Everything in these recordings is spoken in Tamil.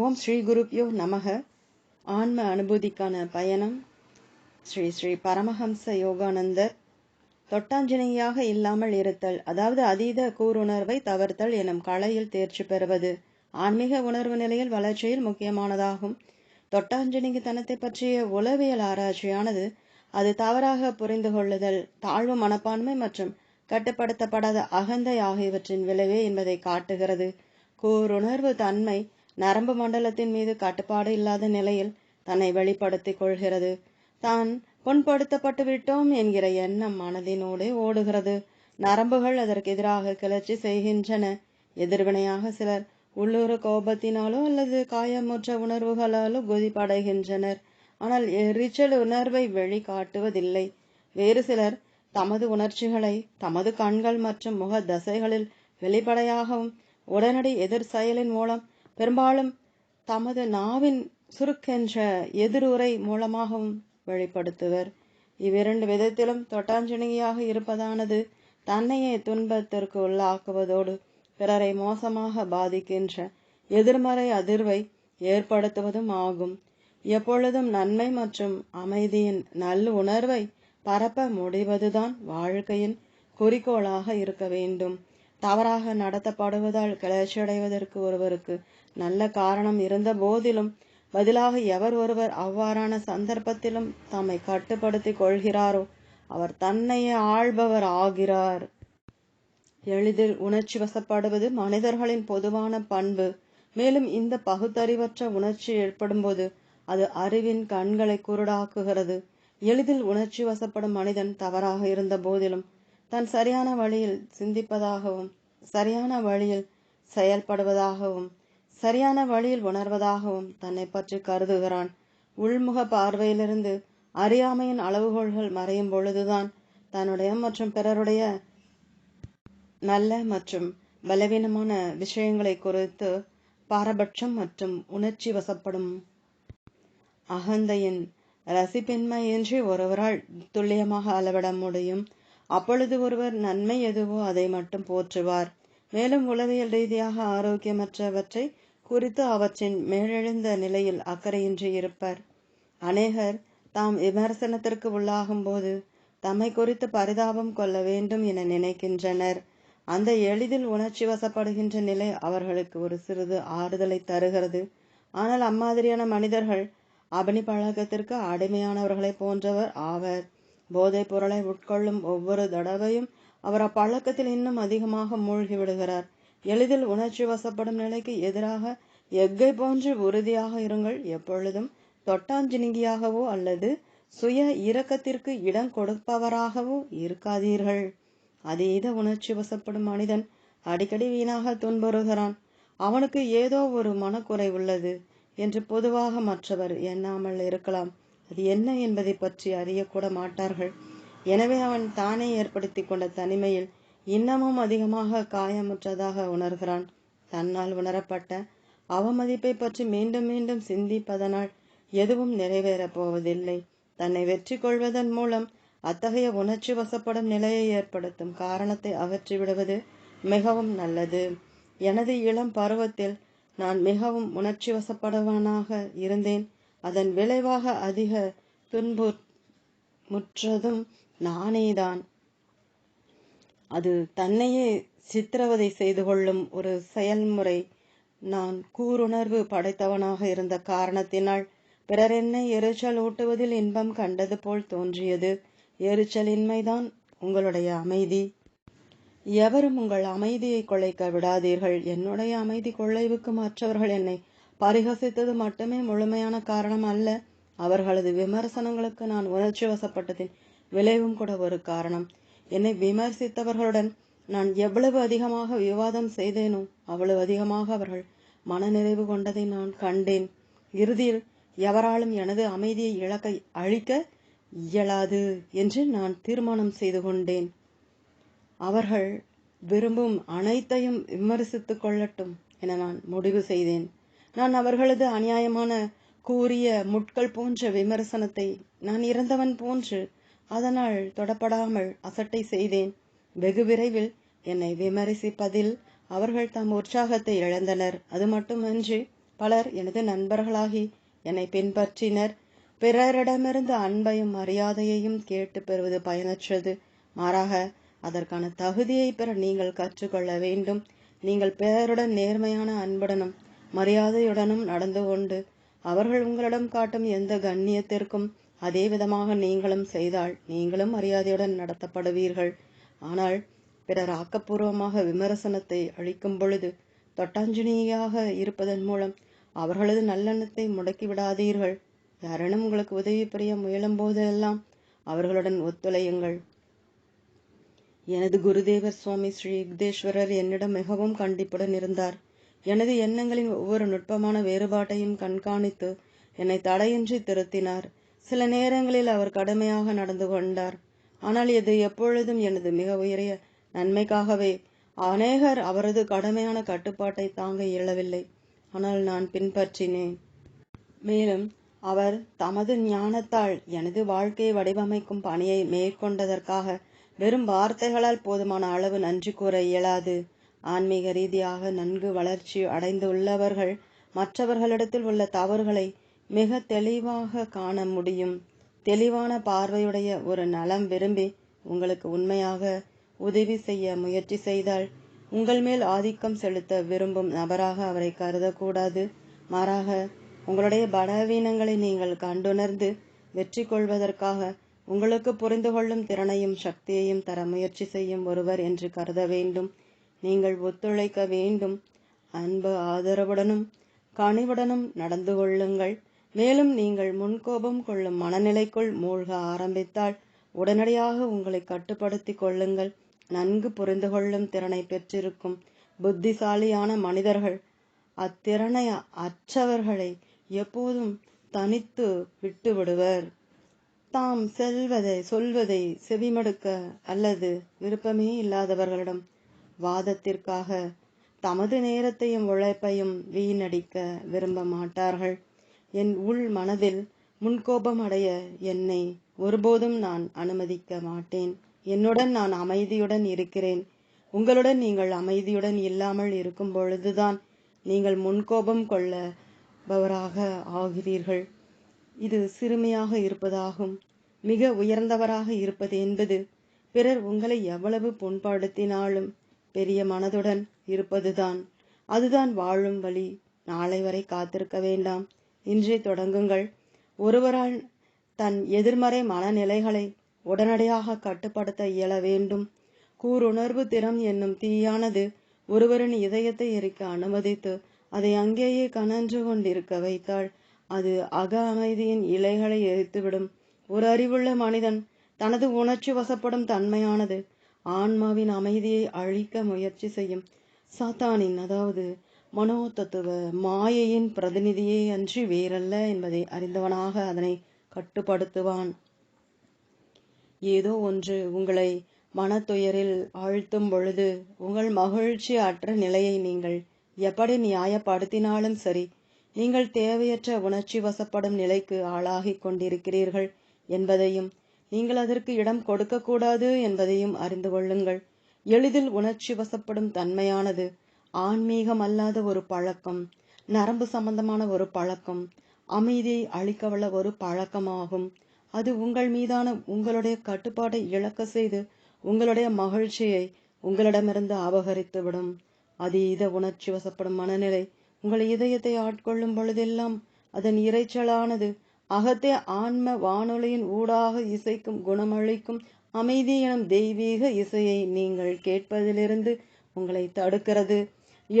ஓம் ஸ்ரீ குருப்யோ நமக. ஆன்ம அனுபூதிக்கான பயணம். ஸ்ரீ ஸ்ரீ பரமஹம்ச யோகானந்தர். தொட்டாஞ்சனியாக இல்லாமல் இருத்தல் அதாவது அதீத கூருணர்வை தவிர்த்தல் எனும் கலையில் தேர்ச்சி பெறுவது ஆன்மீக உணர்வு நிலையில் வளர்ச்சியில் முக்கியமானதாகும். தொட்டாஞ்சனிக்கு தனத்தை பற்றிய உளவியல் ஆராய்ச்சியானது அது தவறாக புரிந்து கொள்ளுதல் தாழ்வு மனப்பான்மை மற்றும் கட்டுப்படுத்தப்படாத அகந்தை ஆகியவற்றின் விளைவே என்பதை காட்டுகிறது. கூருணர்வு தன்மை நரம்பு மண்டலத்தின் மீது கட்டுப்பாடு இல்லாத நிலையில் தன்னை வெளிப்படுத்திக் கொள்கிறது. தான் புண்படுத்தப்பட்டு விட்டோம் என்கிற எண்ணம் மனதினோடே ஓடுகிறது. நரம்புகள் அதற்கு எதிராக கிளர்ச்சி செய்கின்றன. எதிர்வினையாக சிலர் உள்ளூர் கோபத்தினாலோ அல்லது காயமுற்ற உணர்வுகளாலோ குதிப்படைகின்றனர். ஆனால் எரிச்சல் உணர்வை வெளிக்காட்டுவதில்லை. வேறு சிலர் தமது உணர்ச்சிகளை தமது கண்கள் மற்றும் முக தசைகளில் வெளிப்படையாகவும் உடனடி எதிர் செயலின் மூலம் பெரும்பாலும் தமது நாவின் சுருக்கென்ற எதிருரை மூலமாகவும் வெளிப்படுத்துவர். இவ்விரண்டு விதத்திலும் தொட்டாஞ்சனியாக இருப்பதானது தன்னையே துன்பத்திற்கு உள்ளாக்குவதோடு பிறரை மோசமாக பாதிக்கின்ற எதிர்மறை அதிர்வை ஏற்படுத்துவதும் ஆகும். எப்பொழுதும் நன்மை மற்றும் அமைதியின் நல் உணர்வை பரப்ப முடிவதுதான் வாழ்க்கையின் குறிக்கோளாக இருக்க வேண்டும். தவறாக நடத்தப்படுவதால் கிளர்ச்சியடைவதற்கு ஒருவருக்கு நல்ல காரணம் இருந்த போதிலும் பதிலாக எவர் ஒருவர் அவ்வாறான சந்தர்ப்பத்திலும் தம்மை கட்டுப்படுத்திக் கொள்கிறாரோ அவர் தன்னையே ஆள்பவர் ஆகிறார். எளிதில் உணர்ச்சி வசப்படுவது மனிதர்களின் பொதுவான பண்பு. மேலும் இந்த பகுத்தறிவற்ற உணர்ச்சி ஏற்படும்போது அது அறிவின் கண்களை குருடாக்குகிறது. எளிதில் உணர்ச்சி வசப்படும் மனிதன் தவறாக இருந்த போதிலும் தான் சரியான வழியில் சிந்திப்பதாகவும் சரியான வழியில் செயல்படுவதாகவும் சரியான வழியில் உணர்வதாகவும் தன்னை பற்றி கருதுகிறான். உள்முக பார்வையிலிருந்து அறியாமையின் அளவுகோள்கள் மறையும் பொழுதுதான் தன்னுடைய மற்றும் பிறருடைய நல்ல மற்றும் பலவீனமான விஷயங்களை குறித்து பாரபட்சம் மற்றும் உணர்ச்சி வசப்படும். அகந்தையின் ரசிப்பின்மையின்றி ஒருவரால் துல்லியமாக அளவிட முடியும். அப்பொழுது ஒருவர் நன்மை எதுவோ அதை மட்டும் போற்றுவார். மேலும் உளவியல் ரீதியாக ஆரோக்கியமற்றவற்றை குறித்து அவற்றின் மேலெழுந்த நிலையில் அக்கறையின்றி இருப்பர். அநேகர் தாம் விமர்சனத்திற்கு உள்ளாகும் போது தம்மை குறித்து பரிதாபம் கொள்ள வேண்டும் என நினைக்கின்றனர். அந்த எளிதில் உணர்ச்சி வசப்படுகின்ற நிலை அவர்களுக்கு ஒரு சிறிது ஆறுதலை தருகிறது. ஆனால் அம்மாதிரியான மனிதர்கள் அபனி பழக்கத்திற்கு அடிமையானவர்களை போன்றவர் ஆவர். போதைப் பொருளை உட்கொள்ளும் ஒவ்வொரு தடவையும் அவர் அப்பழக்கத்தில் இன்னும் அதிகமாக மூழ்கி விடுகிறார். எளிதில் உணர்ச்சி வசப்படும் நிலைக்கு எதிராக எக்கை போன்று உறுதியாக இருங்கள். எப்பொழுதும் தொட்டாஞ்சினிங்கியாகவோ அல்லது சுய இரக்கத்திற்கு இடம் கொடுப்பவராகவோ இருக்காதீர்கள். அதீத உணர்ச்சி வசப்படும் மனிதன் அடிக்கடி வீணாக துன்புறுகிறான். அவனுக்கு ஏதோ ஒரு மனக்குறை உள்ளது என்று பொதுவாக மற்றவர் எண்ணாமல் இருக்கலாம். அது என்ன என்பதை பற்றி அறியக்கூட மாட்டார்கள். எனவே அவன் தானே ஏற்படுத்தி கொண்ட தனிமையில் இன்னமும் அதிகமாக காயமுற்றதாக உணர்கிறான். தன்னால் உணரப்பட்ட அவமதிப்பை பற்றி மீண்டும் மீண்டும் சிந்திப்பதனால் எதுவும் நிறைவேறப் போவதில்லை. தன்னை வெற்றி கொள்வதன் மூலம் அத்தகைய உணர்ச்சி வசப்படும் நிலையை ஏற்படுத்தும் காரணத்தை அகற்றி விடுவது மிகவும் நல்லது. எனது இளம் பருவத்தில் நான் மிகவும் உணர்ச்சி வசப்படுவனாக இருந்தேன். அதன் விளைவாக அதிக துன்பு முற்றதும் நானேதான். அது தன்னையே சித்திரவதை செய்து கொள்ளும் ஒரு செயல்முறை. நான் கூருணர்வு படைத்தவனாக இருந்த காரணத்தினால் பிறர் என்னை எரிச்சல் ஊட்டுவதில் இன்பம் கண்டது போல் தோன்றியது. எரிச்சலின்மைதான் உங்களுடைய அமைதி. எவரும் உங்கள் அமைதியை கொலைக்க விடாதீர்கள். என்னுடைய அமைதி கொள்ளைவுக்கு மற்றவர்கள் என்னை பரிகசித்தது மட்டுமே முழுமையான காரணம் அல்ல. அவர்களது விமர்சனங்களுக்கு நான் உணர்ச்சி வசப்பட்டதின் விளைவும் கூட ஒரு காரணம். என்னை விமர்சித்தவர்களுடன் நான் எவ்வளவு அதிகமாக விவாதம் செய்தேனோ அவ்வளவு அதிகமாக அவர்கள் மனநிறைவு கொண்டதை நான் கண்டேன். இறுதியில் எவராலும் எனது அமைதியை இழக்க அழிக்க இயலாது என்று நான் தீர்மானம் செய்து கொண்டேன். அவர்கள் விரும்பும் அனைத்தையும் விமர்சித்துக் கொள்ளட்டும் என நான் முடிவு செய்தேன். நான் அவர்களது அநியாயமான கூறிய முட்கள் போன்ற விமர்சனத்தை நான் இறந்தவன் போன்று அதனால் தொடப்படாமல் அசட்டை செய்தேன். வெகு விரைவில் என்னை விமர்சிப்பதில் அவர்கள் தம் உற்சாகத்தை இழந்தனர். அது மட்டுமன்றி பலர் எனது நண்பர்களாகி என்னை பின்பற்றினர். பிறரிடமிருந்து அன்பையும் மரியாதையையும் கேட்டு பெறுவது பயனற்றது. மாறாக அதற்கான தகுதியை பெற நீங்கள் கற்றுக்கொள்ள வேண்டும். நீங்கள் பிறருடன் நேர்மையான அன்புடனும் மரியாதையுடனும் நடந்து கொண்டு அவர்கள் உங்களிடம் காட்டும் எந்த கண்ணியத்திற்கும் அதே விதமாக நீங்களும் செய்தால் நீங்களும் மரியாதையுடன் நடத்தப்படுவீர்கள். ஆனால் பிறர் ஆக்கப்பூர்வமாக விமர்சனத்தை அளிக்கும் பொழுது தொட்டாஞ்சனியாக இருப்பதன் மூலம் அவர்களது நல்லெண்ணத்தை முடக்கி விடாதீர்கள் யாரேனும் உங்களுக்கு உதவி புரிய முயலும் போதெல்லாம் அவர்களுடன் ஒத்துழையுங்கள். எனது குருதேவர் சுவாமி ஸ்ரீ யுக்தேஸ்வரர் என்னிடம் மிகவும் கண்டிப்புடன் இருந்தார். எனது எண்ணங்களின் ஒவ்வொரு நுட்பமான வேறுபாட்டையும் கண்காணித்து என்னை தடையின்றி திருத்தினார். சில நேரங்களில் அவர் கடுமையாக நடந்து கொண்டார். ஆனால் இது எப்பொழுதும் எனது மிக உயரிய நன்மைக்காகவே. அநேகர் அவரது கடுமையான கட்டுப்பாட்டை தாங்க இயலவில்லை. ஆனால் நான் பின்பற்றினேன். மேலும் அவர் தமது ஞானத்தால் எனது வாழ்க்கையை வடிவமைக்கும் பணியை மேற்கொண்டதற்காக வெறும் வார்த்தைகளால் போதுமான அளவு நன்றி கூற இயலாது. ஆன்மீக ரீதியாக நன்கு வளர்ச்சி அடைந்துள்ளவர்கள் மற்றவர்களிடத்தில் உள்ள தவறுகளை மிக தெளிவாக காண முடியும். தெளிவான பார்வையுடைய ஒரு நலம் விரும்பி உங்களுக்கு உண்மையாக உதவி செய்ய முயற்சி செய்தால் உங்கள் மேல் ஆதிக்கம் செலுத்த விரும்பும் நபராக அவரை கருதக்கூடாது. மாறாக உங்களுடைய பலவீனங்களை நீங்கள் கண்டுணர்ந்து வெற்றி கொள்வதற்காக உங்களுக்கு புரிந்து கொள்ளும் திறனையும் சக்தியையும் தர முயற்சி செய்யும் ஒருவர் என்று கருத வேண்டும். நீங்கள் ஒத்துழைக்க வேண்டும். அன்பு ஆதரவுடனும் கனிவுடனும் நடந்து கொள்ளுங்கள். மேலும் நீங்கள் முன்கோபம் கொள்ளும் மனநிலைக்குள் மூழ்க ஆரம்பித்தால் உடனடியாக உங்களை கட்டுப்படுத்திக் கொள்ளுங்கள். நன்கு புரிந்து கொள்ளும் திறனை பெற்றிருக்கும் புத்திசாலியான மனிதர்கள் அத்திறனை அற்றவர்களை எப்போதும் தனித்து விட்டுவிடுவர். தாம் செல்வதை சொல்வதை செவிமடுக்க அல்லது விருப்பமே இல்லாதவர்களிடம் வாதத்திற்காக தமது நேரத்தையும் உழைப்பையும் வீணடிக்க விரும்ப மாட்டார்கள். என் உள் மனதில் முன்கோபம் அடைய என்னை ஒருபோதும் நான் அனுமதிக்க மாட்டேன். என்னுடன் நான் அமைதியுடன் இருக்கிறேன். உங்களுடன் நீங்கள் அமைதியுடன் இல்லாமல் இருக்கும் பொழுதுதான் நீங்கள் முன்கோபம் கொள்ளபவராக ஆகிறீர்கள். இது சிறுமையாக இருப்பதாகும். மிக உயர்ந்தவராக இருப்பது என்பது பிறர் உங்களை எவ்வளவு புண்படுத்தினாலும் பெரிய மனதுடன் இருப்பதுதான். அதுதான் வாழும் வழி. நாளை வரை காத்திருக்க வேண்டாம். இன்றே தொடங்குங்கள். ஒருவரால் தன் எதிர்மறை மனநிலைகளை உடனடியாக கட்டுப்படுத்த இயல வேண்டும். கூருணர்வு திறம் என்னும் தீயானது ஒருவரின் இதயத்தை எரிக்க அனுமதித்து அதை அங்கேயே கனன்று கொண்டிருக்க வைத்தால் அது அக அமைதியின் இலைகளை எரித்துவிடும். ஒரு அறிவுள்ள மனிதன் தனது உணர்ச்சி வசப்படும் தன்மையானது ஆன்மாவின் அமைதியை அழிக்க முயற்சி செய்யும். சாத்தானின் அதாவது மனோ தத்துவ மாயையின் பிரதிநிதியே அன்றி வேறல்ல என்பதை அறிந்தவனாக அதனை கட்டுப்படுத்துவான். ஏதோ ஒன்று உங்களை மனத்துயரில் ஆழ்த்தும் பொழுது உங்கள் மகிழ்ச்சி அற்ற நிலையை நீங்கள் எப்படி நியாயப்படுத்தினாலும் சரி நீங்கள் தேவையற்ற உணர்ச்சி வசப்படும் நிலைக்கு ஆளாகிக் கொண்டிருக்கிறீர்கள் என்பதையும் நீங்கள் அதற்கு இடம் கொடுக்கக்கூடாது என்பதையும் அறிந்து கொள்ளுங்கள். எளிதில் உணர்ச்சி வசப்படும் தன்மையானது ஆன்மீகம் அல்லாத ஒரு பழக்கம் நரம்பு சம்பந்தமான ஒரு பழக்கம் அமைதியை அளிக்கவல்ல ஒரு பழக்கமாகும். அது உங்கள் மீதான உங்களுடைய கட்டுப்பாட்டை இழக்க செய்து உங்களுடைய மகிழ்ச்சியை உங்களிடமிருந்து அபகரித்துவிடும். அதீத உணர்ச்சி வசப்படும் மனநிலை உங்கள் இதயத்தை ஆட்கொள்ளும் பொழுதெல்லாம் அதன் இறைச்சலானது அகத்தே ஆன்ம வானொலியின் ஊடாக இசைக்கும் குணமளிக்கும் அமைதி எனும் தெய்வீக இசையை நீங்கள் கேட்பதிலிருந்து உங்களை தடுக்கிறது.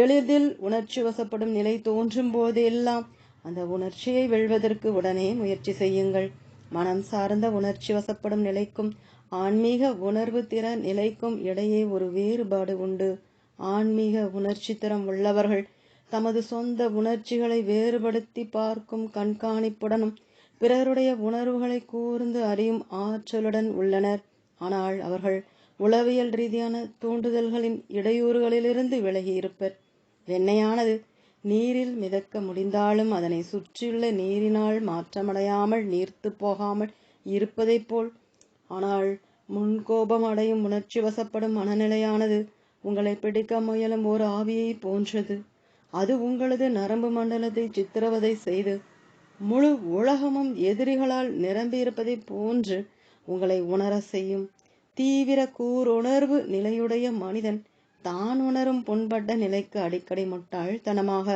எளிதில் உணர்ச்சி வசப்படும் நிலை தோன்றும் போதெல்லாம் அந்த உணர்ச்சியை வெல்வதற்கு உடனே முயற்சி செய்யுங்கள். மனம் சார்ந்த உணர்ச்சி வசப்படும் நிலைக்கும் ஆன்மீக உணர்வு திறன் நிலைக்கும் இடையே ஒரு வேறுபாடு உண்டு. ஆன்மீக உணர்ச்சி திறம் உள்ளவர்கள் தமது சொந்த உணர்ச்சிகளை வேறுபடுத்தி பார்க்கும் கண்காணிப்புடனும் பிறருடைய உணர்வுகளை கூர்ந்து அறியும் ஆற்றலுடன் உள்ளனர். ஆனால் அவர்கள் உளவியல் ரீதியான தூண்டுதல்களின் இடையூறுகளிலிருந்து விலகி இருப்பர் வெண்ணையானது. நீரில் மிதக்க முடிந்தாலும் அதனை சுற்றியுள்ள நீரினால் மாற்றமடையாமல் நீர்த்து போகாமல் இருப்பதைப் போல். ஆனால் முன்கோபம் அடையும் உணர்ச்சி வசப்படும் மனநிலையானது உங்களை பிடிக்க முயலும் ஓர் ஆவியை போன்றது. அது உங்களது நரம்பு மண்டலத்தை சித்திரவதை செய்து முழு உலகமும் எதிரிகளால் நிரம்பியிருப்பதை போன்று உங்களை உணர செய்யும் தீவிர கூருணர்வு நிலையுடைய மனிதன் தான் உணரும் புண்பட்ட நிலைக்கு அடிக்கடி முட்டாள்தனமாக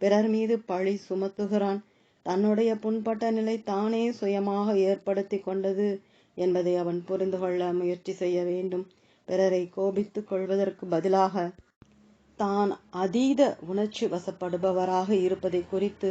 பிறர் மீது பழி சுமத்துகிறான். தன்னுடைய புண்பட்ட நிலை தானே சுயமாக ஏற்படுத்தி கொண்டது என்பதை அவன் புரிந்து கொள்ள முயற்சி செய்ய வேண்டும். பிறரை கோபித்துக் கொள்வதற்கு பதிலாக தான் அதீத உணர்ச்சி வசப்படுபவராக இருப்பதை குறித்து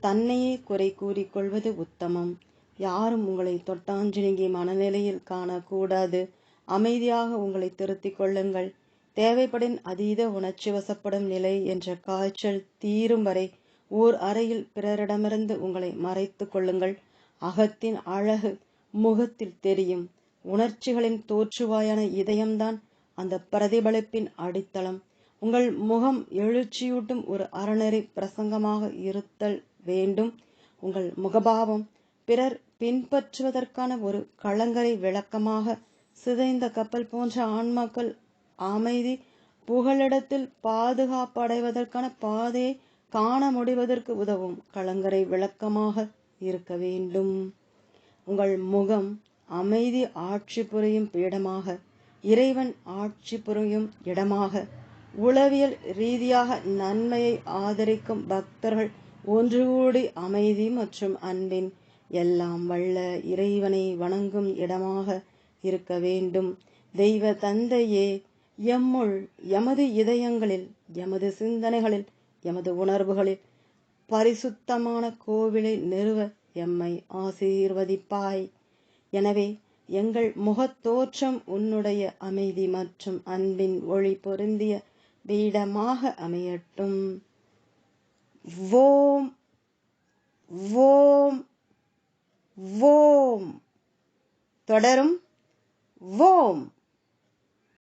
தன்னையே குறை கூறிக்கொள்வது உத்தமம். யாரும் உங்களை தொட்டாஞ்சினிங்கி மனநிலையில் காணக்கூடாது. அமைதியாக உங்களை திருத்திக் கொள்ளுங்கள். தேவைப்படின் அதீத உணர்ச்சி வசப்படும் நிலை என்ற காய்ச்சல் தீரும் வரை ஓர் அறையில் பிறரிடமிருந்து உங்களை மறைத்து கொள்ளுங்கள். அகத்தின் அழகு முகத்தில் தெரியும். உணர்ச்சிகளின் தோற்றுவாயான இதயம்தான் அந்த பிரதிபலிப்பின் அடித்தளம். உங்கள் முகம் எழுச்சியூட்டும் ஒரு அறநெறி பிரசங்கமாக இருத்தல் வேண்டும். உங்கள் முகபாவம் பிறர் பின்பற்றுவதற்கான ஒரு களங்கரை விளக்கமாக சிதைந்த கப்பல் போன்ற ஆன்மாக்கள் அமைதி. புகலிடத்தில் பாதுகாப்படைவதற்கான பாதையை காண முடிவதற்கு உதவும். கலங்கரை விளக்கமாக இருக்க வேண்டும். உங்கள் முகம் அமைதி ஆட்சி புரியும் பீடமாக இறைவன் ஆட்சி புரியும் இடமாக உளவியல் ரீதியாக நன்மையை ஆதரிக்கும் பக்தர்கள் ஒன்று கூடி அமைதி மற்றும் அன்பின் எல்லாம் வல்ல இறைவனை வணங்கும் இடமாக இருக்க வேண்டும். தெய்வ தந்தையே எம்முள் எமது இதயங்களில் எமது சிந்தனைகளில் எமது உணர்வுகளில் பரிசுத்தமான கோவிலை நிறுவ எம்மை ஆசீர்வதிப்பாய். எனவே எங்கள் முகத்தோற்றம் உன்னுடைய அமைதி மற்றும் அன்பின் ஒளி பொருந்திய பீடமாக அமையட்டும். ஓம் ஓம் ஓம் தொடரும் ஓம்